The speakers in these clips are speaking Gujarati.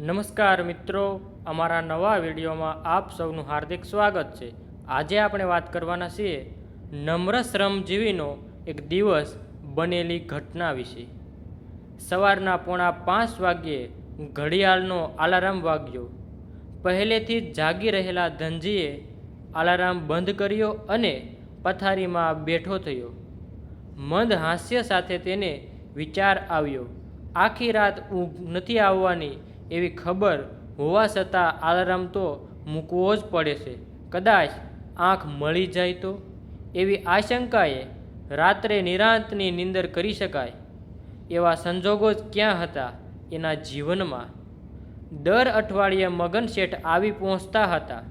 નમસ્કાર મિત્રો, અમારા નવા વિડીયોમાં આપ સૌનું હાર્દિક સ્વાગત છે. આજે આપણે વાત કરવાના છીએ નમ્ર શ્રમજીવીનો એક દિવસ બનેલી ઘટના વિશે. સવારના પોણા પાંચ વાગ્યે ઘડિયાળનો આલારામ વાગ્યો. પહેલેથી જાગી રહેલા ધનજીએ આલારામ બંધ કર્યો અને પથારીમાં બેઠો થયો. મંદ હાસ્ય સાથે તેને વિચાર આવ્યો. આખી રાત ઊંઘ નથી આવવાની એવી ખબર હોવા છતાં આલારામ તો મૂકવો જ પડે છે. કદાચ આંખ મળી જાય તો? એવી આશંકાએ રાત્રે નિરાંતની નિંદર કરી શકાય. એવા સંજોગો જ ક્યાં હતા એના જીવનમાં? દર અઠવાડિયે મગન શેઠ આવી પહોંચતા હતા.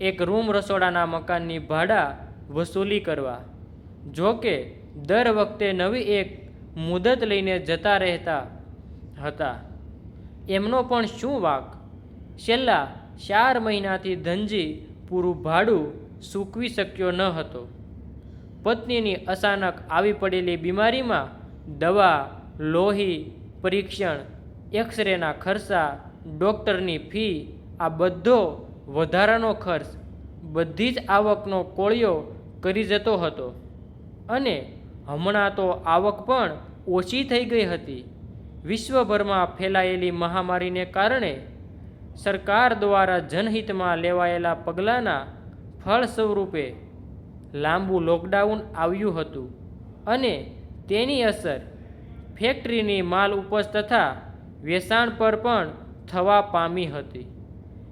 એક રૂમ રસોડાના મકાનની ભાડા વસૂલી કરવા. જો કે દર વખતે નવી એક મુદત લઈને જતા રહેતા હતા. એમનો પણ શું વાક? છેલ્લા ચાર મહિનાથી ધનજી પૂરું ભાડું સૂકવી શક્યો ન હતો. પત્નીની અચાનક આવી પડેલી બીમારીમાં દવા, લોહી, પરીક્ષણ, એક્સરેના ખર્ચા, ડૉક્ટરની ફી, આ બધો વધારાનો ખર્ચ, બધી જ આવકનો કોળિયો કરી જતો હતો. અને હમણાં તો આવક પણ ઓછી થઈ ગઈ હતી. વિશ્વભરમાં ફેલાયેલી મહામારીને કારણે સરકાર દ્વારા જનહિતમાં લેવાયેલા પગલાંના ફળ સ્વરૂપે લાંબુ લોકડાઉન આવ્યું હતું અને તેની અસર ફેક્ટરીની માલ ઉપજ તથા વેચાણ પર પણ થવા પામી હતી.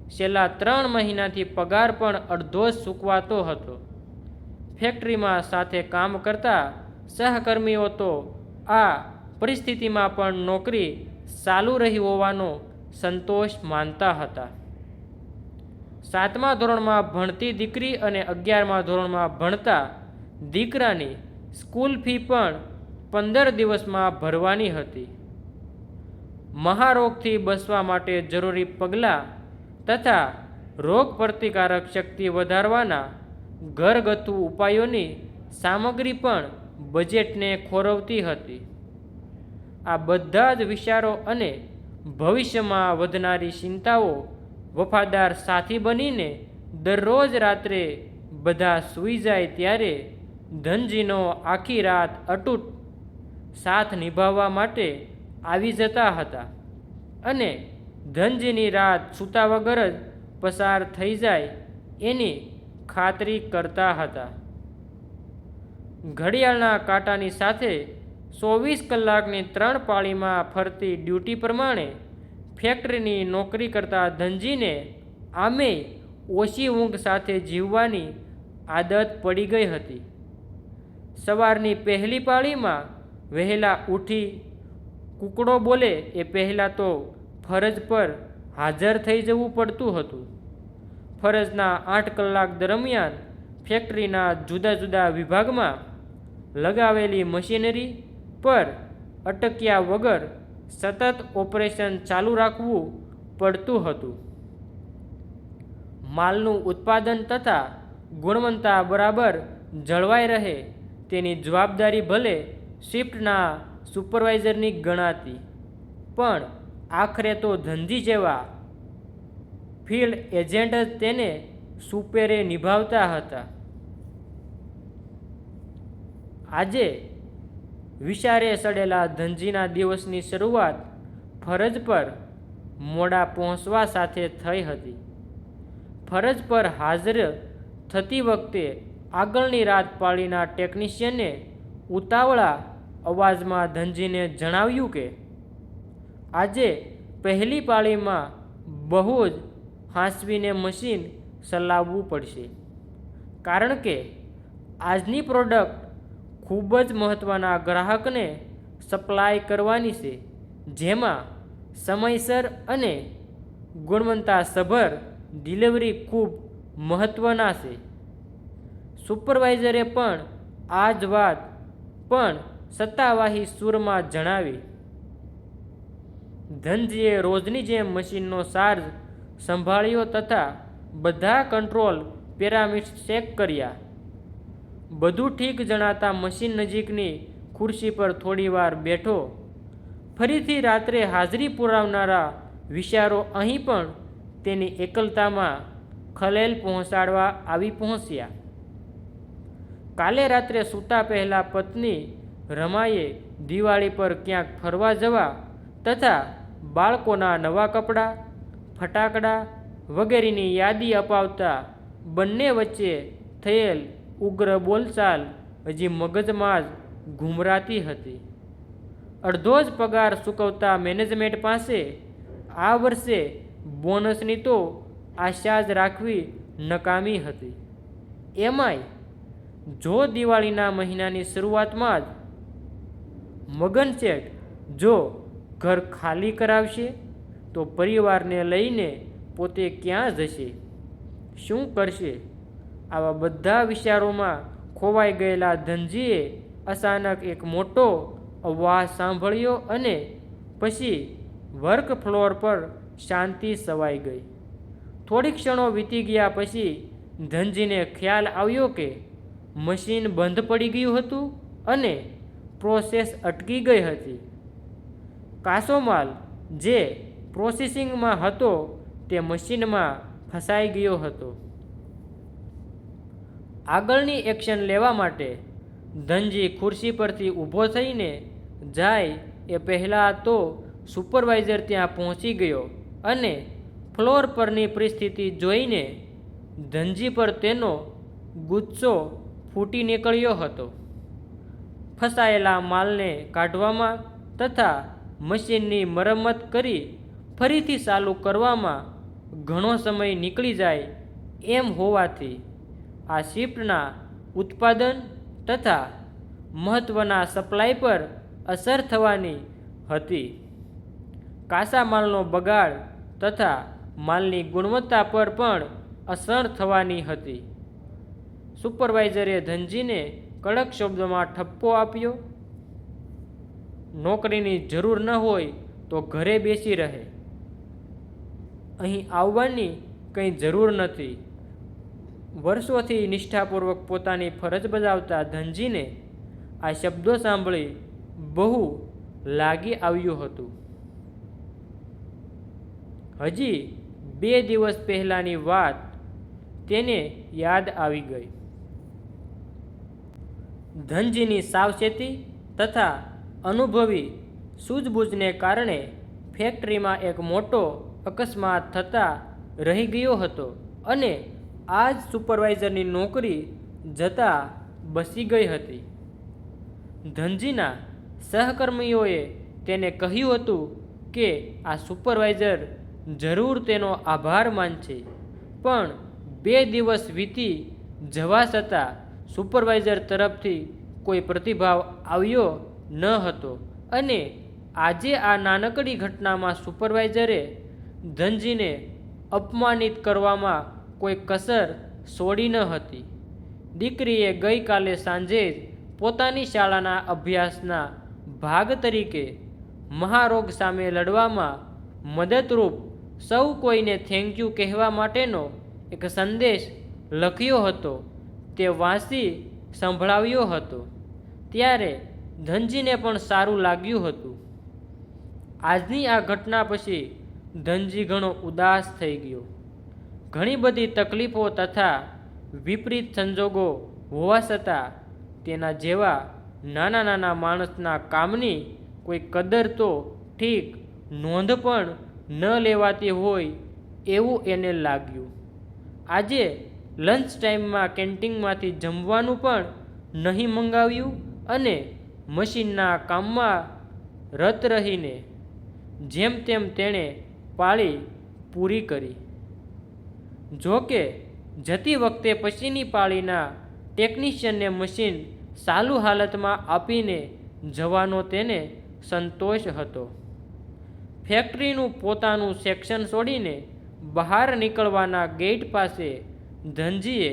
છેલ્લા ત્રણ મહિનાથી પગાર પણ અડધો જ સૂકવાતો હતો. ફેક્ટરીમાં સાથે કામ કરતા સહકર્મીઓ તો આ પરિસ્થિતિમાં પણ નોકરી ચાલુ રહી હોવાનો સંતોષ માનતા હતા. સાતમા ધોરણમાં ભણતી દીકરી અને અગિયારમા ધોરણમાં ભણતા દીકરાની સ્કૂલ ફી પણ પંદર દિવસમાં ભરવાની હતી. મહારોગથી બચવા માટે જરૂરી પગલાં તથા રોગ પ્રતિકારક શક્તિ વધારવાના ઘરગથ્થુ ઉપાયોની સામગ્રી પણ બજેટને ખોરવતી હતી. આ બધા જ વિચારો અને ભવિષ્યમાં વધનારી ચિંતાઓ વફાદાર સાથી બનીને દરરોજ રાત્રે બધા સૂઈ જાય ત્યારે ધનજીનો આખી રાત અટૂટ સાથ નિભાવવા માટે આવી જતા હતા અને ધનજીની રાત સૂતા વગર જ પસાર થઈ જાય એની ખાતરી કરતા હતા. ઘડિયાળના કાંટાની સાથે ચોવીસ કલાકની ત્રણ પાળીમાં ફરતી ડ્યુટી પ્રમાણે ફેક્ટરીની નોકરી કરતા ધનજીને આમે ઓછી ઊંઘ સાથે જીવવાની આદત પડી ગઈ હતી. સવારની પહેલી પાળીમાં વહેલા ઉઠી કૂકડો બોલે એ પહેલાં તો ફરજ પર હાજર થઈ જવું પડતું હતું. ફરજના આઠ કલાક દરમિયાન ફેક્ટરીના જુદા જુદા વિભાગમાં લગાવેલી મશીનરી પર અટક્યા વગર સતત ઓપરેશન ચાલુ રાખવું પડતું હતું. માલનું ઉત્પાદન તથા ગુણવત્તા બરાબર જળવાઈ રહે તેની જવાબદારી ભલે શિફ્ટના સુપરવાઇઝરની ગણાતી, પણ આખરે તો ધંધી જેવા ફિલ્ડ એજન્ટ જ તેને સુપેરે નિભાવતા હતા. આજે વિચારે સડેલા ધનજીના દિવસની શરૂઆત ફરજ પર મોડા પહોંચવા સાથે થઈ હતી. ફરજ પર હાજર થતી વખતે આગળની રાત પાળીના ટેકનિશિયને ઉતાવળા અવાજમાં ધનજીને જણાવ્યું કે, આજે પહેલી પાળીમાં બહુ જ હાંસવીને મશીન ચલાવવું પડશે. કારણ કે આજની પ્રોડક્ટ ખૂબ જ મહત્ત્વના ગ્રાહકને સપ્લાય કરવાની છે, જેમાં સમયસર અને ગુણવત્તાસભર ડિલિવરી ખૂબ મહત્ત્વના છે. સુપરવાઇઝરે પણ આ જ વાત પણ સત્તાવાહી સૂરમાં જણાવી. ધનજીએ રોજની જેમ મશીનનો ચાર્જ સંભાળ્યો તથા બધા કંટ્રોલ પેરામિડ ચેક કર્યા. બધું ઠીક જણાતા મશીન નજીકની ખુરશી પર થોડીવાર બેઠો. ફરીથી રાત્રે હાજરી પુરાવનારા વિચારો અહીં પણ તેની એકલતામાં ખલેલ પહોંચાડવા આવી પહોંચ્યા. કાલે રાત્રે સૂતા પહેલાં પત્ની રમાએ દિવાળી પર ક્યાંક ફરવા જવા તથા બાળકોના નવા કપડાં, ફટાકડા વગેરેની યાદી અપાવતા બંને વચ્ચે થયેલ ઉગ્ર બોલચાલ હજી મગજમાં જ ઘૂમરાતી હતી. અડધો જ પગાર ચૂકવતા મેનેજમેન્ટ પાસે આ વર્ષે બોનસની તો આશા જ રાખવી નકામી હતી. એમાંય જો દિવાળીના મહિનાની શરૂઆતમાં જ મગન શેઠ જો ઘર ખાલી કરાવશે, તો પરિવારને લઈને પોતે ક્યાં જશે? શું કરશે? આવા બધા વિચારોમાં ખોવાઈ ગયેલા ધનજીએ અચાનક એક મોટો અવાજ સાંભળ્યો અને પછી વર્ક ફ્લોર પર શાંતિ સવાઈ ગઈ. થોડી ક્ષણો વીતી ગયા પછી ધનજીને ખ્યાલ આવ્યો કે મશીન બંધ પડી ગયું હતું અને પ્રોસેસ અટકી ગઈ હતી. કાસો માલ જે પ્રોસેસિંગમાં હતો તે મશીનમાં ફસાઈ ગયો હતો. આગળની એક્શન લેવા માટે ધનજી ખુરશી પરથી ઊભો થઈને જાય એ પહેલાં તો સુપરવાઇઝર ત્યાં પહોંચી ગયો અને ફ્લોર પરની પરિસ્થિતિ જોઈને ધનજી પર તેનો ગુસ્સો ફૂટી નીકળ્યો હતો. ફસાયેલા માલને કાઢવામાં તથા મશીનની મરમ્મત કરી ફરીથી ચાલુ કરવામાં ઘણો સમય નીકળી જાય એમ હોવાથી આ શિફ્ટના ઉત્પાદન તથા મહત્ત્વના સપ્લાય પર અસર થવાની હતી. કાચા માલનો બગાડ તથા માલની ગુણવત્તા પર પણ અસર થવાની હતી. સુપરવાઇઝરે ધનજીને કડક શબ્દોમાં ઠપકો આપ્યો, નોકરીની જરૂર ન હોય તો ઘરે બેસી રહે. અહીં આવવાની કંઈ જરૂર નથી. વર્ષોથી નિષ્ઠાપૂર્વક પોતાની ફરજ બજાવતા ધનજીને આ શબ્દો સાંભળી બહુ લાગી આવ્યું હતું. હજી બે દિવસ પહેલાંની વાત તેને યાદ આવી ગઈ. ધનજીની સાવચેતી તથા અનુભવી સૂઝબૂઝને કારણે ફેક્ટરીમાં એક મોટો અકસ્માત થતાં રહી ગયો હતો અને આ જ સુપરવાઇઝરની નોકરી જતાં બસી ગઈ હતી. ધનજીના સહકર્મીઓએ તેને કહ્યું હતું કે આ સુપરવાઇઝર જરૂર તેનો આભાર માનશે, પણ બે દિવસ વીતી જવા છતાં સુપરવાઇઝર તરફથી કોઈ પ્રતિભાવ આવ્યો ન હતો અને આજે આ નાનકડી ઘટનામાં સુપરવાઇઝરે ધનજીને અપમાનિત કરવામાં કોઈ કસર છોડી ન હતી. દીકરીએ ગઈકાલે સાંજે જ પોતાની શાળાના અભ્યાસના ભાગ તરીકે મહારોગ સામે લડવામાં મદદરૂપ સૌ કોઈને થેન્ક યુ કહેવા માટેનો એક સંદેશ લખ્યો હતો. તે વાંચી સંભળાવ્યો હતો. ત્યારે ધનજીને પણ સારું લાગ્યું હતું. આજની આ ઘટના પછી ધનજી ઘણો ઉદાસ થઈ ગયો. ઘણી બધી તકલીફો તથા વિપરીત સંજોગો હોવા છતાં તેના જેવા નાના નાના માણસના કામની કોઈ કદર તો ઠીક નોંધ પણ ન લેવાતી હોય એવું એને લાગ્યું. આજે લંચ ટાઈમમાં કેન્ટીનમાંથી જમવાનું પણ નહીં મંગાવ્યું અને મશીનના કામમાં રત રહીને જેમ તેમ તેણે પાળી પૂરી કરી. જોકે, જતી વખતે પછીની પાળીના ટેકનિશિયનને મશીન ચાલુ હાલતમાં આપીને જવાનો તેને સંતોષ હતો. ફેક્ટરીનું પોતાનું સેક્શન છોડીને બહાર નીકળવાના ગેટ પાસે ધનજીએ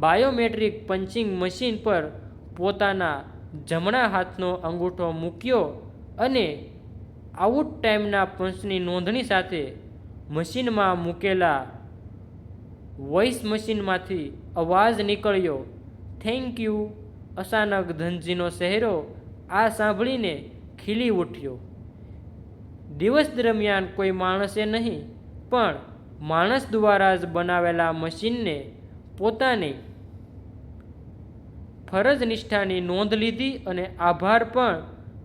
બાયોમેટ્રિક પંચિંગ મશીન પર પોતાના જમણા હાથનો અંગૂઠો મૂક્યો અને આઉટ ટાઈમના પંચની નોંધણી સાથે મશીનમાં મૂકેલા વોઇસ મશીનમાંથી અવાજ નીકળ્યો થેન્ક યુ અચાનક ધનજીનો ચહેરો આ સાંભળીને ખીલી ઉઠ્યો. દિવસ દરમિયાન કોઈ માણસે નહીં, પણ માણસ દ્વારા જ બનાવેલા મશીનને પોતાની ફરજ નિષ્ઠાની નોંધ લીધી અને આભાર પણ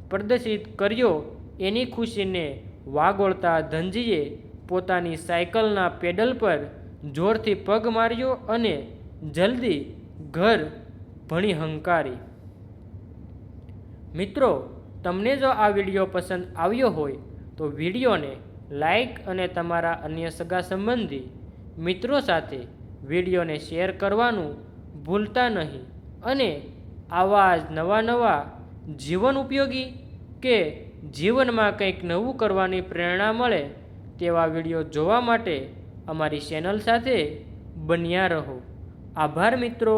પ્રદર્શિત કર્યો. એની ખુશીને વાગોળતા ધનજીએ પોતાની સાયકલના પેડલ પર જોરથી પગ માર્યો અને જલ્દી ઘર ભણી હંકારી. મિત્રો, તમને જો આ વીડિયો પસંદ આવ્યો હોય, તો વિડીયોને લાઈક અને તમારા અન્ય સગા સંબંધી મિત્રો સાથે વિડીયોને શેર કરવાનું ભૂલતા નહીં અને આવા જ નવા નવા જીવન ઉપયોગી કે જીવનમાં કંઈક નવું કરવાની પ્રેરણા મળે તેવા વીડિયો જોવા માટે અમારી ચેનલ સાથે બન્યા રહો. આભાર મિત્રો.